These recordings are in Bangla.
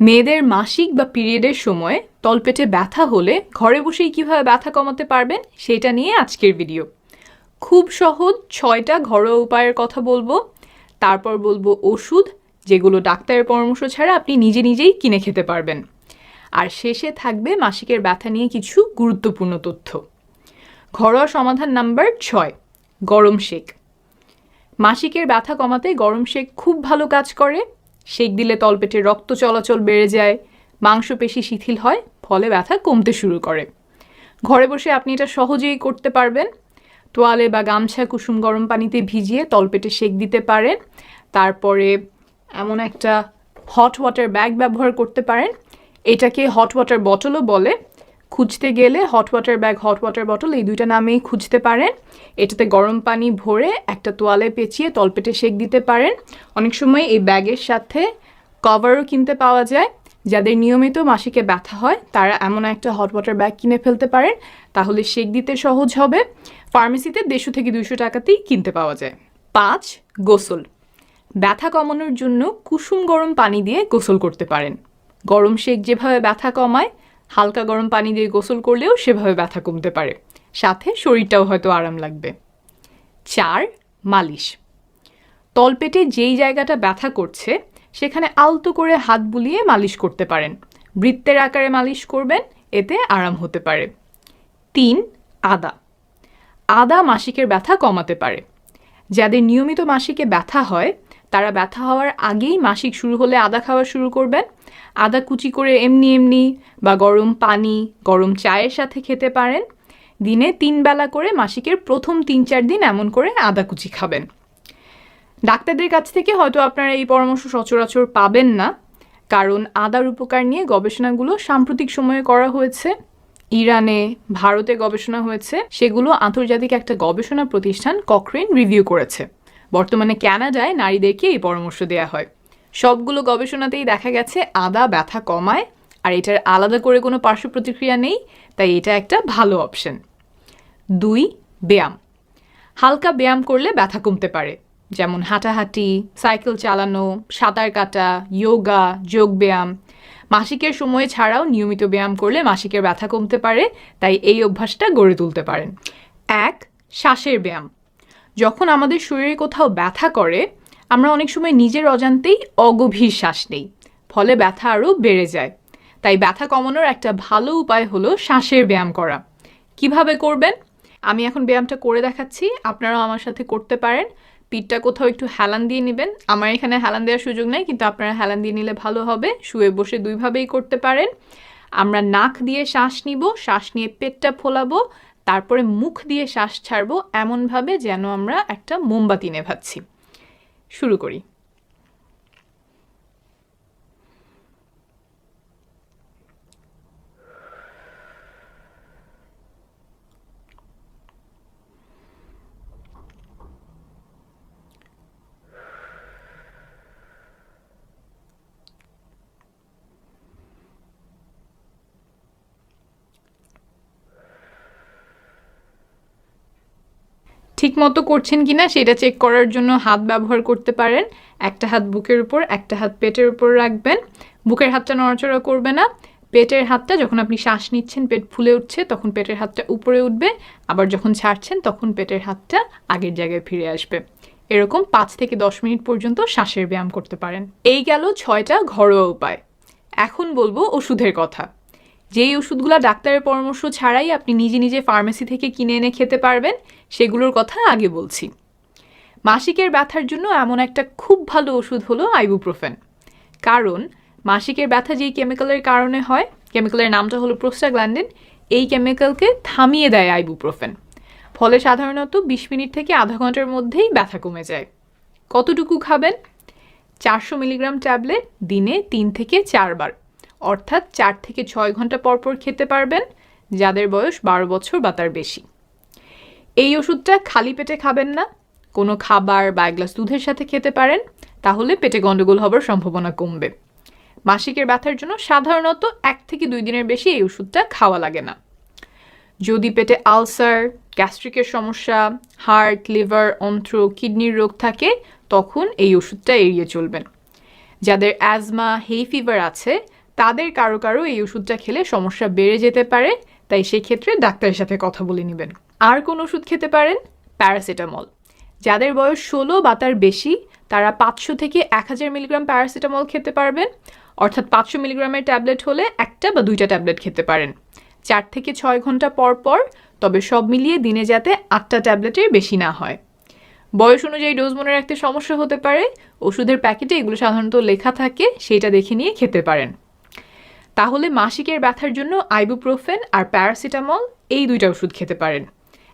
মেয়েদের মাসিক বা পিরিয়ডের সময় তলপেটে ব্যথা হলে ঘরে বসেই কীভাবে ব্যথা কমাতে পারবেন সেটা নিয়ে আজকের ভিডিও। খুব সহজ ছয়টা ঘরোয়া উপায়ের কথা বলব। তারপর বলব ওষুধ, যেগুলো ডাক্তারের পরামর্শ ছাড়া আপনি নিজে নিজেই কিনে খেতে পারবেন। আর শেষে থাকবে মাসিকের ব্যথা নিয়ে কিছু গুরুত্বপূর্ণ তথ্য। ঘরোয়া সমাধান নাম্বার ছয়, গরম শেক মাসিকের ব্যথা কমাতে গরম শেক খুব ভালো কাজ করে। শেক দিলে তলপেটে রক্ত চলাচল বেড়ে যায়, মাংসপেশি শিথিল হয়, ফলে ব্যথা কমতে শুরু করে। ঘরে বসে আপনি এটা সহজেই করতে পারবেন। তোয়ালে বা গামছা কুসুম গরম পানিতে ভিজিয়ে তলপেটে শেক দিতে পারেন। তারপরে এমন একটা হট ওয়াটার ব্যাগ ব্যবহার করতে পারেন। এটাকে হট ওয়াটার বটলও বলে। খুঁজতে গেলে hot water bag hot water bottle এই দুইটা নামেই খুঁজতে পারেন। এটাতে গরম পানি ভরে একটা তোয়ালে পেঁচিয়ে তলপেটে সেক দিতে পারেন। অনেক সময় এই ব্যাগের সাথে কভারও কিনতে পাওয়া যায়। যাদের নিয়মিত মাসিকে ব্যথা হয়, তারা এমন একটা হট ওয়াটার ব্যাগ কিনে ফেলতে পারেন। তাহলে সেক দিতে সহজ হবে। ফার্মেসিতে দেড়শো থেকে দুইশো টাকাতেই কিনতে পাওয়া যায়। পাঁচ, গোসল। ব্যথা কমানোর জন্য কুসুম গরম পানি দিয়ে গোসল করতে পারেন। গরম শেক যেভাবে ব্যথা কমায় হালকা গরম পানি দিয়ে গোসল করলেও সেভাবে ব্যথা কমতে পারে। সাথে শরীরটাও হয়তো আরাম লাগবে। চার, মালিশ। তলপেটে যেই জায়গাটা ব্যথা করছে, সেখানে আলতো করে হাত বুলিয়ে মালিশ করতে পারেন। বৃত্তের আকারে মালিশ করবেন, এতে আরাম হতে পারে। তিন, আদা। আদা মাসিকের ব্যথা কমাতে পারে। যাদের নিয়মিত মাসিকে ব্যথা হয়, তারা ব্যথা হওয়ার আগেই মাসিক শুরু হলে আদা খাওয়া শুরু করবেন। আদা কুচি করে এমনি এমনি বা গরম পানি, গরম চায়ের সাথে খেতে পারেন। দিনে তিন বেলা করে মাসিকের প্রথম তিন চার দিন এমন করে আদা কুচি খাবেন। ডাক্তারদের কাছ থেকে হয়তো আপনারা এই পরামর্শ সচরাচর পাবেন না, কারণ আদার উপকার নিয়ে গবেষণাগুলো সাম্প্রতিক সময়ে করা হয়েছে। ইরানে, ভারতে গবেষণা হয়েছে। সেগুলো আন্তর্জাতিক একটা গবেষণা প্রতিষ্ঠান ককরেন রিভিউ করেছে। বর্তমানে ক্যানাডায় নারীদেরকে এই পরামর্শ দেওয়া হয়। সবগুলো গবেষণাতেই দেখা গেছে আদা ব্যথা কমায়, আর এটার আলাদা করে কোনো পার্শ্ব প্রতিক্রিয়া নেই, তাই এটা একটা ভালো অপশন। দুই, ব্যায়াম। হালকা ব্যায়াম করলে ব্যথা কমতে পারে, যেমন হাঁটাহাঁটি, সাইকেল চালানো, সাঁতার কাটা যোগা যোগ ব্যায়াম। মাসিকের সময় ছাড়াও নিয়মিত ব্যায়াম করলে মাসিকের ব্যথা কমতে পারে, তাই এই অভ্যাসটা গড়ে তুলতে পারেন। এক, শ্বাসের ব্যায়াম। যখন আমাদের শরীরে কোথাও ব্যথা করে আমরা অনেক সময় নিজের অজান্তেই অগভীর শ্বাস নেই। ফলে ব্যথা আরও বেড়ে যায়। তাই ব্যথা কমানোর একটা ভালো উপায় হলো শ্বাসের ব্যায়াম করা। কীভাবে করবেন? আমি এখন ব্যায়ামটা করে দেখাচ্ছি। আপনারাও আমার সাথে করতে পারেন। পিঠটা কোথাও একটু হেলান দিয়ে নেবেন। আমার এখানে হেলান দেওয়ার সুযোগ নেই, কিন্তু আপনারা হেলান দিয়ে নিলে ভালো হবে। শুয়ে বসে দুইভাবেই করতে পারেন। আমরা নাক দিয়ে শ্বাস নিব, শ্বাস নিয়ে পেটটা ফোলাবো, তারপরে মুখ দিয়ে শ্বাস ছাড়বো, এমনভাবে যেন আমরা একটা মোমবাতি নেভাচ্ছি। শুরু করি ঠিক মতো করছেন কিনা সেটা চেক করার জন্য হাত ব্যবহার করতে পারেন। একটা হাত বুকের উপর, একটা হাত পেটের উপর রাখবেন। বুকের হাতটা নড়াচড়া করবে না। পেটের হাতটা যখন আপনি শ্বাস নিচ্ছেন, পেট ফুলে উঠছে, তখন পেটের হাতটা উপরে উঠবে। আবার যখন ছাড়ছেন, তখন পেটের হাতটা আগের জায়গায় ফিরে আসবে। এরকম পাঁচ থেকে দশ মিনিট পর্যন্ত শ্বাসের ব্যায়াম করতে পারেন। এই গেল ছয়টা ঘরোয়া উপায়। এখন বলব ওষুধের কথা। যেই ওষুধগুলো ডাক্তারের পরামর্শ ছাড়াই আপনি নিজে নিজে ফার্মেসি থেকে কিনে এনে খেতে পারবেন, সেগুলোর কথা আগে বলছি। মাসিকের ব্যথার জন্য এমন একটা খুব ভালো ওষুধ হলো আইবুপ্রোফেন। কারণ, মাসিকের ব্যথা যেই কেমিক্যালের কারণে হয়, কেমিক্যালের নামটা হলো প্রোস্টাগ্ল্যান্ডিন, এই কেমিক্যালকে থামিয়ে দেয় আইবুপ্রোফেন। ফলে সাধারণত বিশ মিনিট থেকে আধা ঘণ্টার মধ্যেই ব্যথা কমে যায়। কতটুকু খাবেন? চারশো মিলিগ্রাম ট্যাবলেট দিনে তিন থেকে চারবার। অর্থাৎ চার থেকে ছয় ঘণ্টা পর পর খেতে পারবেন, যাদের বয়স বারো বছর বা তার বেশি। এই ওষুধটা খালি পেটে খাবেন না, কোনো খাবার বা এক গ্লাস দুধের সাথে খেতে পারেন, তাহলে পেটে গন্ডগোল হবার সম্ভাবনা কমবে। মাসিকের ব্যথার জন্য সাধারণত এক থেকে দুই দিনের বেশি এই ওষুধটা খাওয়া লাগে না। যদি পেটে আলসার, গ্যাস্ট্রিকের সমস্যা, হার্ট, লিভার, অন্ত্র, কিডনির রোগ থাকে, তখন এই ওষুধটা এড়িয়ে চলবেন। যাদের অ্যাজমা, হেই ফিভার আছে তাদের কারও কারও এই ওষুধটা খেলে সমস্যা বেড়ে যেতে পারে, তাই সেক্ষেত্রে ডাক্তারের সাথে কথা বলে নেবেন। আর কোন ওষুধ খেতে পারেন? প্যারাসিটামল যাদের বয়স ষোলো বা তার বেশি, তারা পাঁচশো থেকে এক হাজার মিলিগ্রাম প্যারাসিটামল খেতে পারবেন। অর্থাৎ পাঁচশো মিলিগ্রামের ট্যাবলেট হলে একটা বা দুইটা ট্যাবলেট খেতে পারেন। চার থেকে ছয় ঘণ্টা পর পর, তবে সব মিলিয়ে দিনে যাতে আটটা ট্যাবলেটের বেশি না হয়। বয়স অনুযায়ী ডোজ মনে রাখতে সমস্যা হতে পারে। ওষুধের প্যাকেটে এগুলো সাধারণত লেখা থাকে, সেটা দেখে নিয়ে খেতে পারেন। তাহলে মাসিকের ব্যথার জন্য আইবুপ্রোফেন আর প্যারাসিটামল এই দুইটা ওষুধ খেতে পারেন।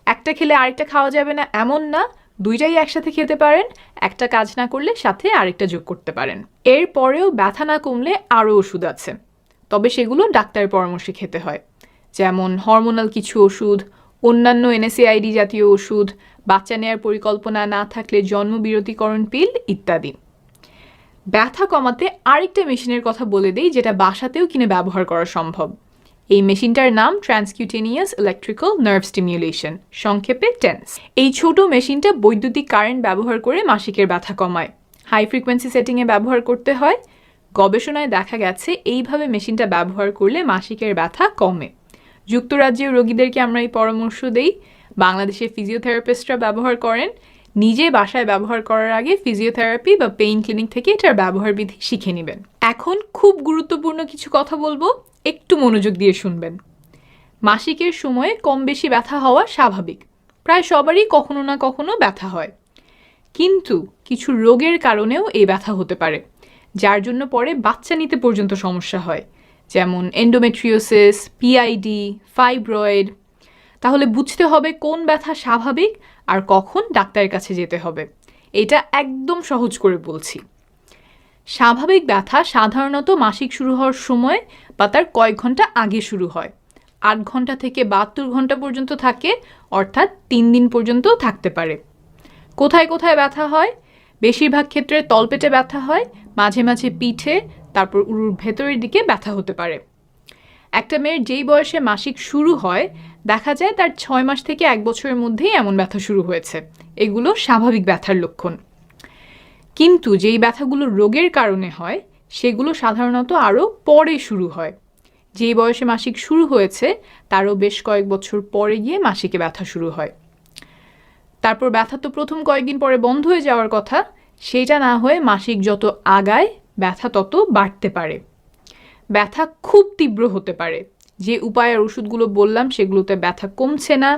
একটা খেলে আরেকটা খাওয়া যাবে না, এমন না, দুইটাই একসাথে খেতে পারেন, একটা কাজ না করলে সাথে আরেকটা যোগ করতে পারেন। এরপরেও ব্যথা না কমলে আরও ওষুধ আছে। তবে সেগুলো ডাক্তারের পরামর্শে খেতে হয়। যেমন হরমোনাল কিছু ওষুধ, অন্যান্য এনএসএআইডি জাতীয় ওষুধ, বাচ্চা নেওয়ার পরিকল্পনা না থাকলে জন্মবিরতিকরণ পিল ইত্যাদি। ব্যথা কমাতে আরেকটা মেশিনের কথা বলে দেই, যেটা বাসাতেও কিনে ব্যবহার করা সম্ভব। এই মেশিনটার নাম ট্রান্সকিউটেনিয়াস ইলেকট্রিক্যাল নার্ভ স্টিমিউলেশন সংক্ষেপে টেন্স। এই ছোট মেশিনটা বৈদ্যুতিক কারেন্ট ব্যবহার করে মাসিকের ব্যথা কমায়। হাই ফ্রিকোয়েন্সি সেটিংয়ে ব্যবহার করতে হয়। গবেষণায় দেখা গেছে, এইভাবে মেশিনটা ব্যবহার করলে মাসিকের ব্যথা কমে। যুক্তরাজ্যের রোগীদেরকে আমরা এই পরামর্শ দেই। বাংলাদেশের ফিজিওথেরাপিস্টরা ব্যবহার করেন। নিজে বাসায় ব্যবহার করার আগে ফিজিওথেরাপি বা পেইন ক্লিনিক থেকে এটার ব্যবহার বিধি শিখে নেবেন। এখন খুব গুরুত্বপূর্ণ কিছু কথা বলব, একটু মনোযোগ দিয়ে শুনবেন। মাসিকের সময়ে কম বেশি ব্যথা হওয়া স্বাভাবিক। প্রায় সবারই কখনো না কখনো ব্যথা হয়। কিন্তু কিছু রোগের কারণেও এই ব্যথা হতে পারে, যার জন্য পরে বাচ্চা নিতে পর্যন্ত সমস্যা হয়। যেমন এন্ডোমেট্রিওসিস পিআইডি ফাইব্রয়েড তাহলে বুঝতে হবে কোন ব্যথা স্বাভাবিক আর কখন ডাক্তারের কাছে যেতে হবে। এটা একদম সহজ করে বলছি। স্বাভাবিক ব্যথা সাধারণত মাসিক শুরু হওয়ার সময় বা তার কয়েক ঘণ্টা আগে শুরু হয়। আট ঘণ্টা থেকে বাহাত্তর ঘণ্টা পর্যন্ত থাকে, অর্থাৎ তিন দিন পর্যন্ত থাকতে পারে। কোথায় কোথায় ব্যথা হয়? বেশিরভাগ ক্ষেত্রে তলপেটে ব্যথা হয়, মাঝে মাঝে পিঠে, তারপর উরুর ভেতরের দিকে ব্যথা হতে পারে। একটা মেয়ের যেই বয়সে মাসিক শুরু হয়, দেখা যায় তার ছয় মাস থেকে এক বছরের মধ্যেই এমন ব্যথা শুরু হয়েছে। এগুলো স্বাভাবিক ব্যথার লক্ষণ। কিন্তু যেই ব্যথাগুলো রোগের কারণে হয়, সেগুলো সাধারণত আরও পরে শুরু হয়। যেই বয়সে মাসিক শুরু হয়েছে, তারও বেশ কয়েক বছর পরে গিয়ে মাসিকে ব্যথা শুরু হয়। তারপর ব্যথা তো প্রথম কয়েকদিন পরে বন্ধ হয়ে যাওয়ার কথা, সেটা না হয়ে মাসিক যত আগায়, ব্যথা তত বাড়তে পারে। ব্যথা খুব তীব্র হতে পারে। যে উপায়ের ওষুধগুলো বললাম, সেগুলোতে ব্যথা কমছে না।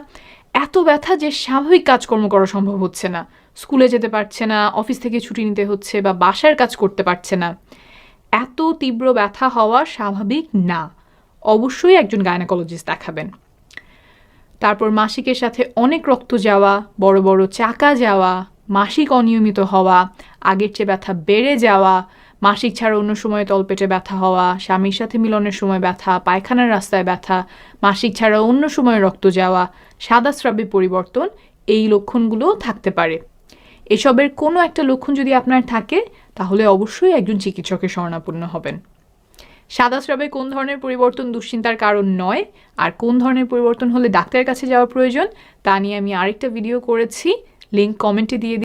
এত ব্যথা যে স্বাভাবিক কাজকর্ম করা সম্ভব হচ্ছে না। স্কুলে যেতে পারছে না, অফিস থেকে ছুটি নিতে হচ্ছে বা বাসার কাজ করতে পারছে না। এত তীব্র ব্যথা হওয়া স্বাভাবিক না। অবশ্যই একজন গায়নাকোলজিস্ট দেখাবেন। তারপর মাসিকের সাথে অনেক রক্ত যাওয়া, বড় বড় চাকা যাওয়া, মাসিক অনিয়মিত হওয়া, আগের চেয়ে ব্যথা বেড়ে যাওয়া মাসিক ছাড়া অন্য সময় তলপেটে ব্যথা হওয়া, স্বামীর সাথে মিলনের সময় ব্যথা, পায়খানার রাস্তায় ব্যথা, মাসিক ছাড়া অন্য সময় রক্ত যাওয়া, সাদা স্রাবে পরিবর্তন, এই লক্ষণগুলোও থাকতে পারে। এসবের কোনো একটা লক্ষণ যদি আপনার থাকে, তাহলে অবশ্যই একজন চিকিৎসকের শরণাপন্ন হবেন। সাদা স্রাবে কোন ধরনের পরিবর্তন দুশ্চিন্তার কারণ নয়, আর কোন ধরনের পরিবর্তন হলে ডাক্তারের কাছে যাওয়া প্রয়োজন, তা নিয়ে আমি আরেকটা ভিডিও করেছি লিঙ্ক কমেন্টে দিয়ে